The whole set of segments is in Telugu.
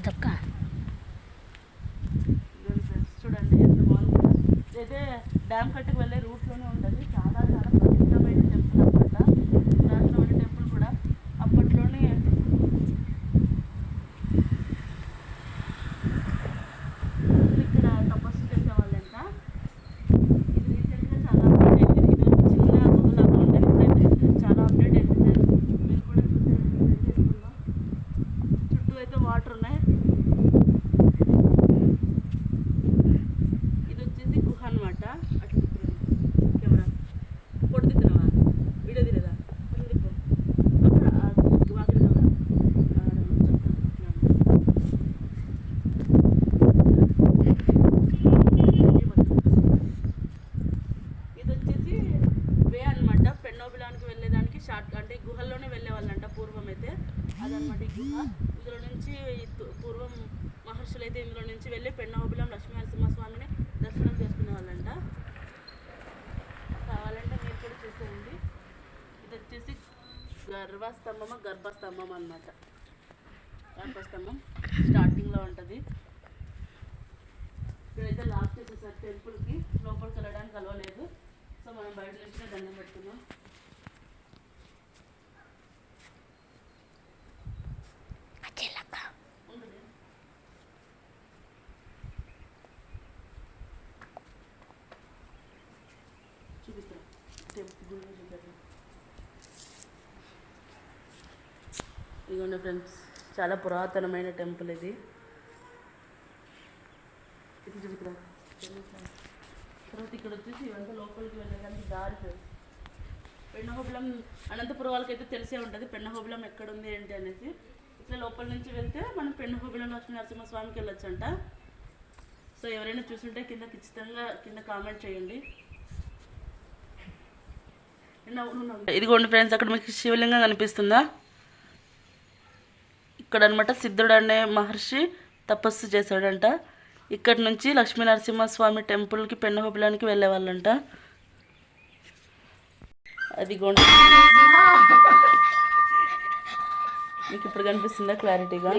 వద్దక్క ఇదిగోండి ఫ్రెండ్స్ చూడండి ఎంత బాగుంది. అయితే డ్యామ్ కట్టుకు వెళ్ళే రూట్లోనే ఉంటుంది. చాలా చాలా ప్రసిద్ధమైన టెంపుల్ అనమాట దాంట్లోని టెంపుల్ కూడా అప్పట్లోనే ఇక్కడ తపస్సు చేసేవాళ్ళంట. ఇది రీసెంట్గా చాలా అప్డేట్ అయింది. ఇది చిన్న గుహలాగా ఉండేది ఇప్పుడైతే చాలా అప్డేట్ అయింది. మీరు కూడా చూసారు టెంపుల్లో చుట్టూ అయితే వాటర్ ఉన్నాయి ఇది వచ్చేసి గుహ అనమాట అట్లా తిప్పుతుంది కెమెరా ఫోటో దిగుతున్నావా వీడియో తీరేదా అట్లా తిప్పు అక్కడ ఆ వాకిలి కదా ఆడ ఉంది చెప్తా. ఇది వచ్చేసి వే అనమాట పెన్నోబిలానికి ఇది షార్ట్ అంటే ఈ గుహల్లోనే వెళ్ళేవాళ్ళంట పూర్వం అయితే అదనమాట ఈ గుహ. ఇందులో నుంచి పూర్వం మహర్షులు అయితే ఇందులో నుంచి వెళ్ళి పెన్నోబిలం లక్ష్మీ నరసింహస్వామిని దర్శనం చేసుకునే వాళ్ళంట కావాలంటే మీరు కూడా చూసేయండి. ఇది వచ్చేసి గర్భస్తంభమ గర్భస్తంభం అన్నమాట. గర్భస్తంభం స్టార్టింగ్లో ఉంటుంది. ఇక్కడైతే లాక్ చేసేసారు టెంపుల్కి లోపలికి వెళ్ళడానికి కలవలేదు సో మనం బయట నుంచి దండం పెట్టుకున్నాం చెల్లక్క ఉండదు చూపిస్తాం టెంపుల్ గుడి చూపిస్తాం ఇదిగోండి ఫ్రెండ్స్ చాలా పురాతనమైన టెంపుల్ ఇది. తర్వాత ఇక్కడ వచ్చేసి ఇవంతా లోపలికి వెళ్ళడానికి దారి ఫ్రెండ్స్ అనంతపురం వాళ్ళకి అయితే తెలిసే ఉంటుంది పెన్నహోబిలం ఎక్కడ ఉంది ఏంటి అనేసి. ఇట్లా లోపల నుంచి వెళ్తే మనం పెన్నహోబిలం లక్ష్మీ నరసింహస్వామికి వెళ్ళొచ్చంట. సో ఎవరైనా చూసుంటే కింద ఖచ్చితంగా కింద కామెంట్ చేయండి. ఇదిగోండి ఫ్రెండ్స్ అక్కడ మీకు శివలింగం కనిపిస్తుందా? ఇక్కడ అనమాట సిద్ధుడు అనే మహర్షి తపస్సు చేశాడంట. ఇక్కడ నుంచి లక్ష్మీ నరసింహస్వామి టెంపుల్కి పెన్నహోబిలానికి వెళ్ళేవాళ్ళంట. అది గొండ మీకు ఇప్పుడు కనిపిస్తుందా క్లారిటీగా?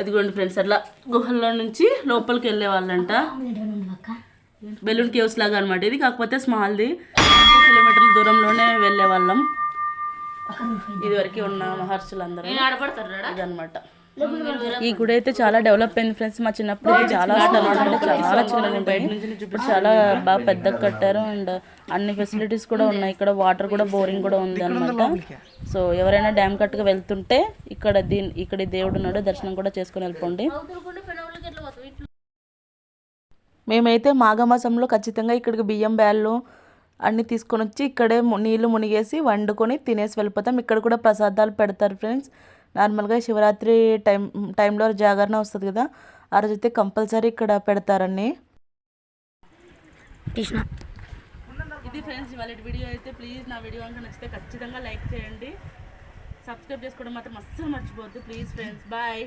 అదిగోండి ఫ్రెండ్స్ అట్లా గుహల్లో నుంచి లోపలికి వెళ్ళే వాళ్ళంట బెలూన్ కేవ్స్ లాగా అనమాట ఇది. కాకపోతే స్మాల్ది. కిలోమీటర్ల దూరంలోనే వెళ్ళే వాళ్ళం ఇదివరకు ఉన్న మహర్షులందరూ ఇదన్నమాట. ఈ గుడి అయితే చాలా డెవలప్ అయింది ఫ్రెండ్స్. మా చిన్నప్పుడు చాలా చాలా చిన్నగా ఉంటాయి. ఇప్పుడు చాలా బాగా పెద్దగా కట్టారు. అండ్ అన్ని ఫెసిలిటీస్ కూడా ఉన్నాయి. ఇక్కడ వాటర్ కూడా బోరింగ్ కూడా ఉంది అనమాట సో ఎవరైనా డ్యామ్ కట్టుగా వెళ్తుంటే ఇక్కడ దీని ఇక్కడ దేవుడు ఉన్నాడు. దర్శనం కూడా చేసుకుని వెళ్ళిపోండి. మేమైతే మాఘమాసంలో ఖచ్చితంగా ఇక్కడికి బియ్యం బ్యాళ్ళు అన్నీ తీసుకొని వచ్చి ఇక్కడే నీళ్ళు మునిగేసి వండుకొని తినేసి వెళ్ళిపోతాం. ఇక్కడ కూడా ప్రసాదాలు పెడతారు ఫ్రెండ్స్. నార్మల్గా శివరాత్రి టైం టైంలో జాగరణ వస్తుంది కదా ఆ రోజు అయితే కంపల్సరీ ఇక్కడ పెడతారని ఇది ఫ్రెండ్స్ ఇవాళ వీడియో అయితే ప్లీజ్ నా వీడియో కనుక నచ్చితే ఖచ్చితంగా లైక్ చేయండి. సబ్స్క్రైబ్ చేసుకోవడం మాత్రం అస్సలు మర్చిపోవద్దు. Please friends. బాయ్.